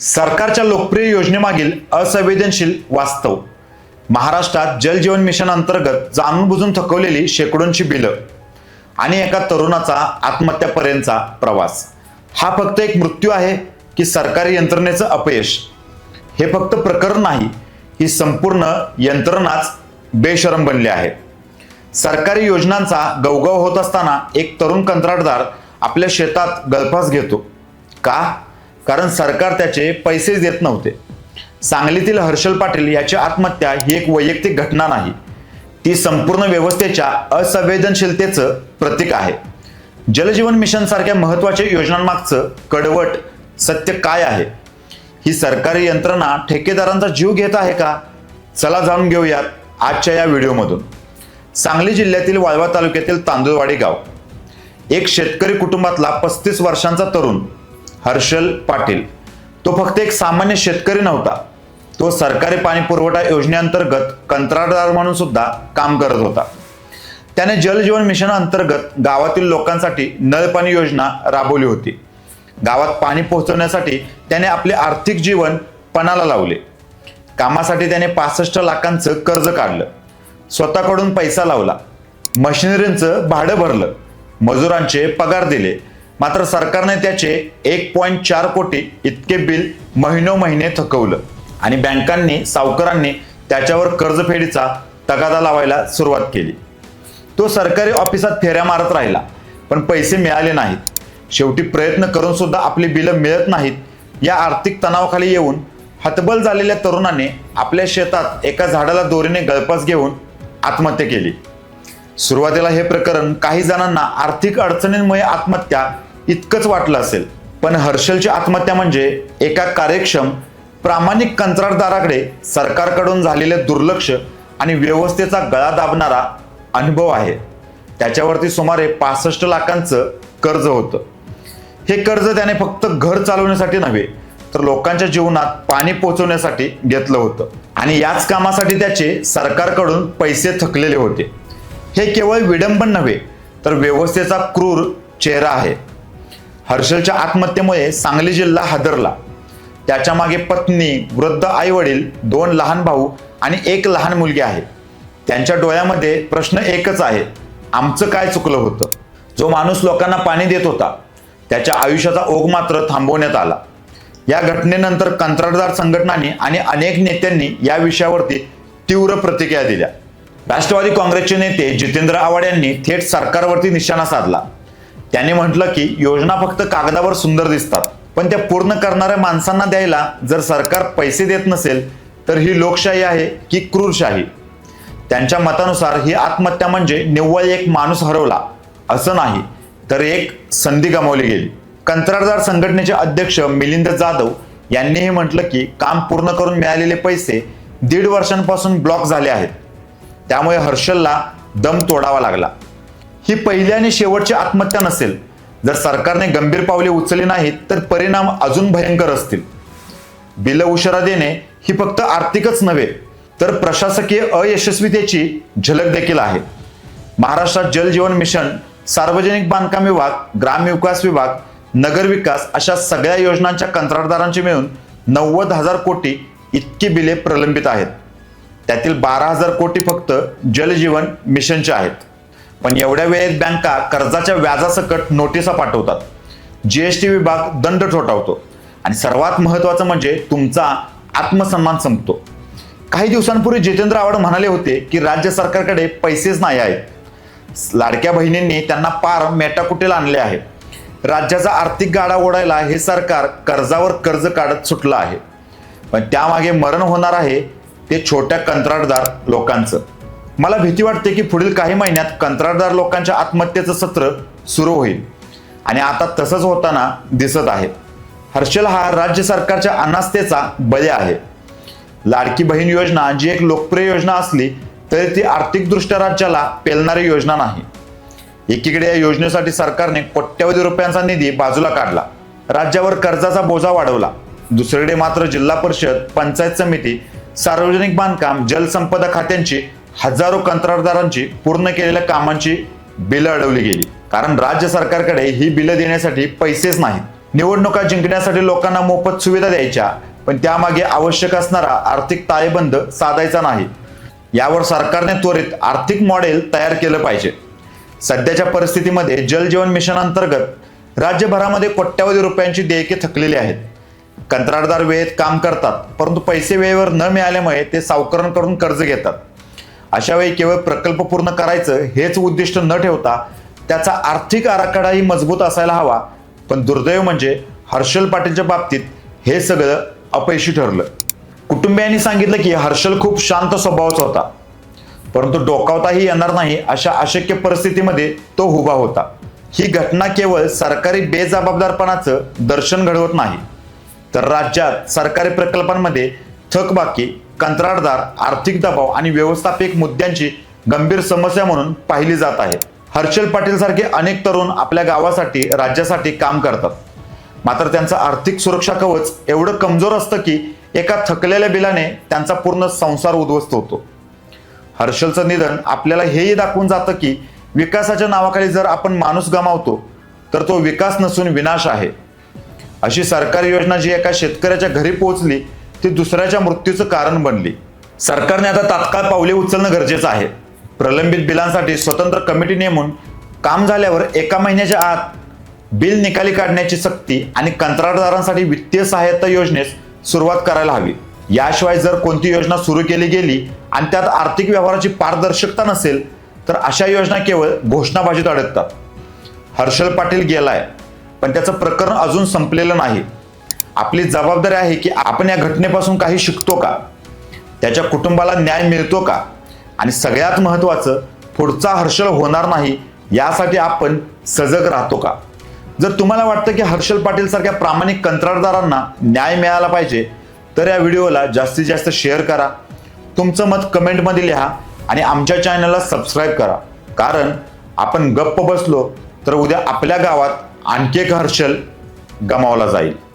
सरकारच्या लोकप्रिय योजनेमागील असंवेदनशील वास्तव. महाराष्ट्रात जल जीवन मिशन अंतर्गत जाणून बुजून थकवलेली शेकडोंची बिलं आणि एका तरुणाचा आत्महत्यापर्यंतचा प्रवास. हा फक्त एक मृत्यू आहे की सरकारी यंत्रणेचं अपयश. हे फक्त प्रकरण नाही ही संपूर्ण यंत्रणाच बेशरम बनली आहे. सरकारी योजनांचा गवगव होत असताना एक तरुण कंत्राटदार आपल्या शेतात गळफास घेतो. का? कारण सरकार त्याचे पैसेच देत नव्हते. सांगलीतील हर्षल पाटील याची आत्महत्या ही एक वैयक्तिक घटना नाही. ती संपूर्ण व्यवस्थेच्या असंवेदनशीलतेचं प्रतीक आहे. जलजीवन मिशन सारख्या महत्त्वाच्या योजनांमागचं कडवट सत्य काय आहे? ही सरकारी यंत्रणा ठेकेदारांचा जीव घेत आहे का? चला जाणून घेऊयात आजच्या या व्हिडिओमधून. सांगली जिल्ह्यातील वाळवा तालुक्यातील तांदूळवाडी गाव. एक शेतकरी कुटुंबातला पस्तीस वर्षांचा तरुण हर्षल पाटील. तो फक्त एक सामान्य शेतकरी नव्हता. तो सरकारी पाणी पुरवठा योजनेअंतर्गत कंत्राटदार म्हणून सुद्धा काम करत होता. त्याने जल जीवन मिशन अंतर्गत गावातील लोकांसाठी नळपाणी योजना राबवली होती. गावात पाणी पोहोचवण्यासाठी त्याने आपले आर्थिक जीवन पणाला लावले. कामासाठी त्याने पासष्ट लाखांचं कर्ज काढलं. स्वतःकडून पैसा लावला. मशिनरींचं भाडं भरलं. मजुरांचे पगार दिले. मात्र सरकारने त्याचे एक पॉईंट चार कोटी इतके बिल महिनो महिने थकवलं. आणि बँकांनी सावकारांनी त्याच्यावर कर्जफेडीचा तगादा लावायला सुरुवात केली. तो सरकारी ऑफिसात फेऱ्या मारत राहिला पण पैसे मिळाले नाहीत. शेवटी प्रयत्न करून सुद्धा आपली बिलं मिळत नाहीत या आर्थिक तणावाखाली येऊन हतबल झालेल्या तरुणाने आपल्या शेतात एका झाडाला दोरीने गळपास घेऊन आत्महत्या केली. सुरुवातीला हे प्रकरण काही जणांना आर्थिक अडचणींमुळे आत्महत्या इतकंच वाटलं असेल. पण हर्षलची आत्महत्या म्हणजे एका कार्यक्षम प्रामाणिक कंत्राटदाराकडे सरकारकडून झालेले दुर्लक्ष आणि व्यवस्थेचा गळा दाबणारा अनुभव आहे. त्याच्यावरती सुमारे पासष्ट लाखांचं कर्ज होतं. हे कर्ज त्याने फक्त घर चालवण्यासाठी नव्हे तर लोकांच्या जीवनात पाणी पोहोचवण्यासाठी घेतलं होतं. आणि याच कामासाठी त्याचे सरकारकडून पैसे थकलेले होते. हे केवळ विडंबन नव्हे तर व्यवस्थेचा क्रूर चेहरा आहे. हर्षलच्या आत्महत्येमुळे सांगली जिल्हा हादरला. त्याच्यामागे पत्नी वृद्ध आई वडील दोन लहान भाऊ आणि एक लहान मुलगी आहे. त्यांच्या डोळ्यामध्ये प्रश्न एकच आहे आमचं काय चुकलं होतं? जो माणूस लोकांना पाणी देत होता त्याच्या आयुष्याचा ओघ मात्र थांबवण्यात आला. या घटनेनंतर कंत्राटदार संघटनांनी आणि अनेक नेत्यांनी या विषयावरती तीव्र प्रतिक्रिया दिल्या. राष्ट्रवादी काँग्रेसचे नेते जितेंद्र आव्हाड यांनी थेट सरकारवरती निशाणा साधला. त्याने म्हटलं की योजना फक्त कागदावर सुंदर दिसतात पण त्या पूर्ण करणाऱ्या माणसांना द्यायला जर सरकार पैसे देत नसेल तर ही लोकशाही आहे की क्रूरशाही? त्यांच्या मतानुसार ही आत्महत्या म्हणजे निव्वळ एक माणूस हरवला असं नाही तर एक संधी गमावली गेली. कंत्राटदार संघटनेचे अध्यक्ष मिलिंद जाधव यांनीही म्हटलं की काम पूर्ण करून मिळालेले पैसे दीड वर्षांपासून ब्लॉक झाले आहेत. त्यामुळे हर्षलला दम तोडावा लागला. ही पहिली आणि शेवटची आत्महत्या नसेल. जर सरकारने गंभीर पावले उचलली नाहीत तर परिणाम अजून भयंकर असतील. बिलं उशिरा देणे ही फक्त आर्थिकच नव्हे तर प्रशासकीय अयशस्वीतेची झलक देखील आहे. महाराष्ट्रात जल जीवन मिशन सार्वजनिक बांधकाम विभाग ग्रामविकास विभाग नगरविकास अशा सगळ्या योजनांच्या कंत्राटदारांची मिळून नव्वद हजार कोटी इतकी बिले प्रलंबित आहेत. त्यातील बारा हजार कोटी फक्त जलजीवन मिशनचे आहेत. पण एवढ्या वेळेत बँका कर्जाच्या व्याजासकट नोटिसा पाठवतात. जीएसटी विभाग दंड ठोठावतो. आणि सर्वात महत्वाचं म्हणजे तुमचा आत्मसन्मान संपतो. काही दिवसांपूर्वी जितेंद्र आव्हाड म्हणाले होते की राज्य सरकारकडे पैसेच नाही आहेत. लाडक्या बहिणींनी त्यांना पार मेटाकुटेला आणले आहे. राज्याचा आर्थिक गाडा ओढायला हे सरकार कर्जावर कर्ज काढत सुटलं आहे. पण त्यामागे मरण होणार आहे ते छोट्या कंत्राटदार लोकांचं. मला भीती वाटते की पुढील काही महिन्यात कंत्राटदार लोकांच्या आत्महत्येचं सत्र सुरू होईल. आणि आता तसंच होताना दिसत आहे. हर्षल हा राज्य सरकारच्या अनास्थेचा बळी आहे. लाडकी बहीण योजना जी एक लोकप्रिय योजना असली तरी ती आर्थिकदृष्ट्या राज्याला पेलणारी योजना नाही. एकीकडे या योजनेसाठी सरकारने कोट्यवधी रुपयांचा निधी बाजूला काढला. राज्यावर कर्जाचा बोजा वाढवला. दुसरीकडे मात्र जिल्हा परिषद पंचायत समिती सार्वजनिक बांधकाम जलसंपदा खात्यांची हजारो कंत्राटदारांची पूर्ण केलेल्या कामांची बिलं अडवली गेली. कारण राज्य सरकारकडे ही बिलं देण्यासाठी पैसेच नाहीत. निवडणुका जिंकण्यासाठी लोकांना मोफत सुविधा द्यायच्या पण त्यामागे आवश्यक असणारा आर्थिक ताळेबंद साधायचा नाही. यावर सरकारने त्वरित आर्थिक मॉडेल तयार केलं पाहिजे. सध्याच्या परिस्थितीमध्ये जल जीवन मिशन अंतर्गत राज्यभरामध्ये कोट्यावधी रुपयांची देयके थकलेली आहेत. कंत्राटदार वेळेत काम करतात परंतु पैसे वेळेवर न मिळाल्यामुळे ते सावकारांकडून कर्ज घेतात. अशा वेळी केवळ प्रकल्प पूर्ण करायचं हेच उद्दिष्ट न ठेवता त्याचा आर्थिक आराखडाही मजबूत असायला हवा. पण दुर्दैव म्हणजे हर्षल पाटीलच्या बाबतीत हे सगळं अपयशी ठरलं. कुटुंबियांनी सांगितलं की हर्षल खूप शांत स्वभावाचा होता. परंतु डोकावताही येणार नाही अशा अशक्य परिस्थितीमध्ये तो उभा होता. ही घटना केवळ सरकारी बेजबाबदारपणाचं दर्शन घडवत नाही. तर राज्यात सरकारी प्रकल्पांमध्ये थकबाकी कंत्राटदार आर्थिक दबाव आणि व्यवस्थापिक मुद्द्यांची गंभीर समस्या म्हणून पाहिली जात आहे. हर्षल पाटील सारखे अनेक तरुण आपल्या गावासाठी राज्यासाठी काम करतात. मात्र त्यांचं आर्थिक सुरक्षा कवच एवढं कमजोर असतं की एका थकलेल्या बिलाने त्यांचा पूर्ण संसार उद्ध्वस्त होतो. हर्षलचं निधन आपल्याला हेही दाखवून जातं की विकासाच्या नावाखाली जर आपण माणूस गमावतो तर तो विकास नसून विनाश आहे. अशी सरकारी योजना जी एका शेतकऱ्याच्या घरी पोहोचली ती दुसऱ्याच्या मृत्यूचं कारण बनली. सरकारने आता तात्काळ पावले उचलणं गरजेचं आहे. प्रलंबित बिलांसाठी स्वतंत्र कमिटी नेमून काम झाल्यावर एका महिन्याच्या आत बिल निकाली काढण्याची सक्ती आणि कंत्राटदारांसाठी वित्तीय सहायता योजनेस सुरुवात करायला हवी. याशिवाय जर कोणती योजना सुरू केली गेली आणि त्यात आर्थिक व्यवहाराची पारदर्शकता नसेल तर अशा योजना केवळ घोषणाबाजीत अडकतात. हर्षल पाटील गेलाय पण त्याचं प्रकरण अजून संपलेलं नाही. आपली जबाबदारी आहे की आपण या घटनेपासून काही शिकतो का? त्याच्या कुटुंबाला न्याय मिळतो का? आणि सगळ्यात महत्त्वाचं पुढचा हर्षल होणार नाही यासाठी आपण सजग राहतो का? जर तुम्हाला वाटतं की हर्षल पाटील सारख्या प्रामाणिक कंत्राटदारांना न्याय मिळाला पाहिजे तर या व्हिडिओला जास्तीत जास्त शेअर करा तुमचं मत कमेंटमध्ये लिहा आणि आमच्या चॅनलला सबस्क्राईब करा. कारण आपण गप्प बसलो तर उद्या आपल्या गावात आणखी एक हर्षल गमावला जाईल.